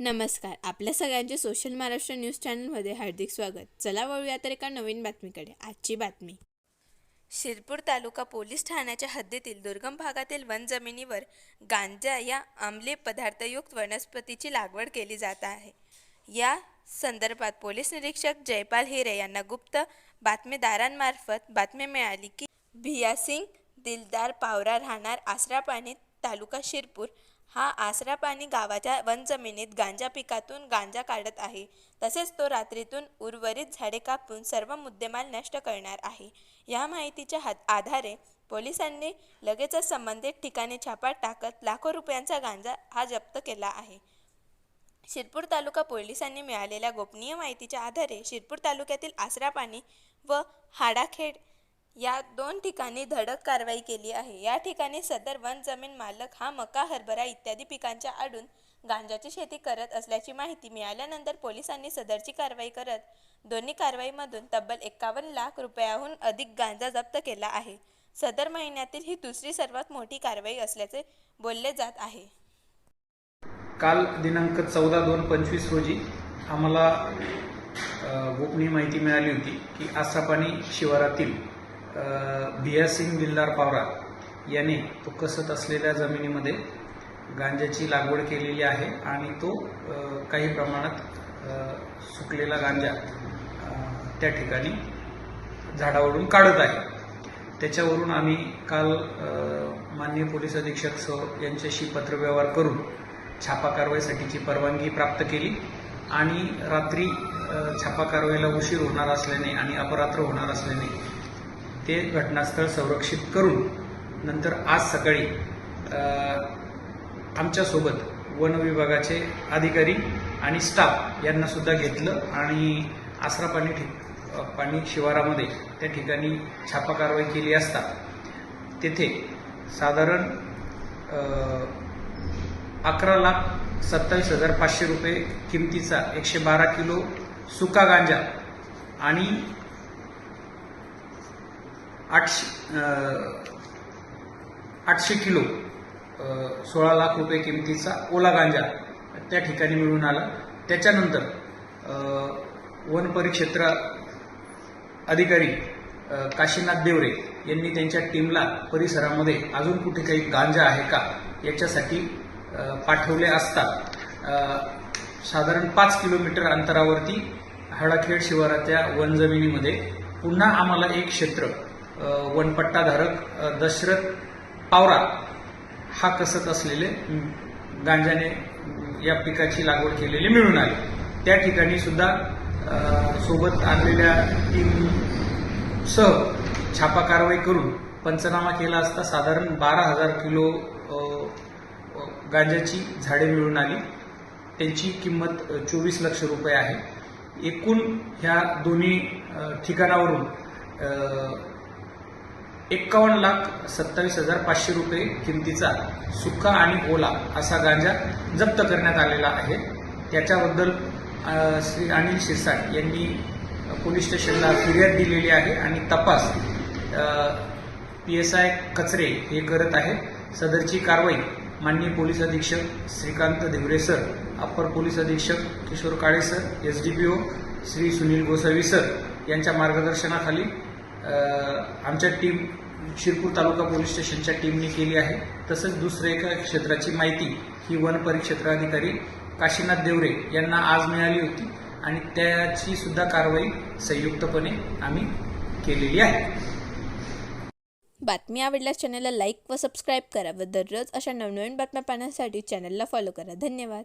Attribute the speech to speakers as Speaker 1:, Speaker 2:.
Speaker 1: नमस्कार. आपल्या सगळ्यांचे सोशल महाराष्ट्र न्यूज चॅनलमध्ये हार्दिक स्वागत. चला वळूया तर एका नवीन बातमीकडे. आजची बातमी. शिरपूर तालुका पोलीस ठाण्याच्या हद्दीतील दुर्गम भागातील वन जमिनीवर गांजा या अंमली पदार्थयुक्त वनस्पतीची लागवड केली जात आहे. या संदर्भात पोलीस निरीक्षक जयपाल हिरे यांना गुप्त बातमीदारांमार्फत बातमी मिळाली की भियासिंग दिलदार पावरा राहणार आसरापाणी तालुका शिरपूर हा आसरापाणी गावाच्या वनजमिनीत गांजा पिकातून गांजा काढत आहे. तसेच तो रात्रीतून उर्वरित झाडे कापून सर्व मुद्देमाल नष्ट करणार आहे. या माहितीच्या हात आधारे पोलिसांनी लगेचच संबंधित ठिकाणी छापा टाकत लाखो रुपयांचा गांजा हा जप्त केला आहे. शिरपूर तालुका पोलिसांनी मिळालेल्या गोपनीय माहितीच्या आधारे शिरपूर तालुक्यातील आसरापाणी व हाडाखेड या दोन ठिकाणी धडक कारवाई केली आहे. या ठिकाणी सदर वन जमीन मालक हा मका हरभरा इत्यादी पिकांच्या आडून गांजाची शेती करत असल्याची माहिती मिळाल्यानंतर पोलिसांनी सदरची कारवाई करत दोन्ही कारवाईमधून तब्बल एकावन्न लाख रुपयाहून अधिक गांजा जप्त केला आहे. सदर महिन्यातील ही दुसरी सर्वात मोठी कारवाई असल्याचे बोलले जात आहे.
Speaker 2: काल दिनांक चौदा दोन पंचवीस रोजी आम्हाला गोपनीय माहिती मिळाली होती की आसापाणी शिवारातील बिया सिंग दिलदार पावरा याने तो कसत असलेल्या जमिनीमध्ये गांजाची लागवड केलेली आहे आणि तो काही प्रमाणात सुकलेला गांजा त्या ठिकाणी झाडावरून काढत आहे. त्याच्यावरून आम्ही काल माननीय पोलीस अधीक्षक सर यांच्याशी पत्रव्यवहार करून छापा कारवाईसाठीची परवानगी प्राप्त केली आणि रात्री छापा कारवाईला उशीर होणार असल्याने आणि अपरात्र होणार असल्याने ते घटनास्थळ संरक्षित करून नंतर आज सकाळी आमच्यासोबत वन विभागाचे अधिकारी आणि स्टाफ यांनासुद्धा घेतलं आणि आसरा पाणी ठिक पाणी शिवारामध्ये त्या ठिकाणी छापा कारवाई केली असता तेथे साधारण अकरा लाख सत्तावीस हजार पाचशे रुपये किमतीचा एकशे बारा किलो सुका गांजा आणि आठशे आठशे किलो सोळा लाख रुपये किमतीचा ओला गांजा त्या ठिकाणी मिळून आला. त्याच्यानंतर वन परिक्षेत्र अधिकारी काशीनाथ देवरे यांनी त्यांच्या टीमला परिसरामध्ये अजून कुठे काही गांजा आहे का याच्यासाठी पाठवले असता साधारण पाच किलोमीटर अंतरावरती हडाखेड शिवाराच्या वन जमिनीमध्ये पुन्हा आम्हाला एक क्षेत्र वनपट्टाधारक दशरथ पावरा हा कसत असलेले गांजाने या पिकाची लागवड केलेली मिळून आली. त्या ठिकाणी सुद्धा सोबत आणलेल्या टीम सह छापा कारवाई करून पंचनामा केला असता साधारण बारा हजार किलो गांजाची झाडे मिळून आली. त्यांची किंमत चोवीस लक्ष रुपये आहे. एकूण ह्या दोन्ही ठिकाणावरून एक्कावन्न लाख सत्तावीस हजार पाचशे रुपये किमतीचा सुका आणि ओला असा गांजा जप्त करण्यात आलेला आहे. त्याच्याबद्दल श्री अनिल शिरसाट यांनी पोलीस स्टेशनला फिर्याद दिलेली आहे आणि तपास पी एस आय कचरे हे करत आहे. सदरची कारवाई माननीय पोलीस अधीक्षक Shrikant Dhivare sir upper police अधीक्षक Kishor Kale sir S D P O Shri Sunil Gosavi sir यांच्या मार्गदर्शनाखाली आमच्या टीम शिरपूर तालुका पोलीस स्टेशनच्या टीमने केली आहे. तसंच दुसऱ्या एका क्षेत्राची माहिती ही वन परिक्षेत्र अधिकारी काशीनाथ देवरे यांना आज मिळाली होती आणि त्याची सुद्धा कारवाई संयुक्तपणे आम्ही केलेली आहे.
Speaker 1: बातमी आवडल्यास चॅनलला लाईक व सबस्क्राईब करा व दररोज अशा नवनवीन बातम्या पाहण्यासाठी चॅनलला फॉलो करा. धन्यवाद.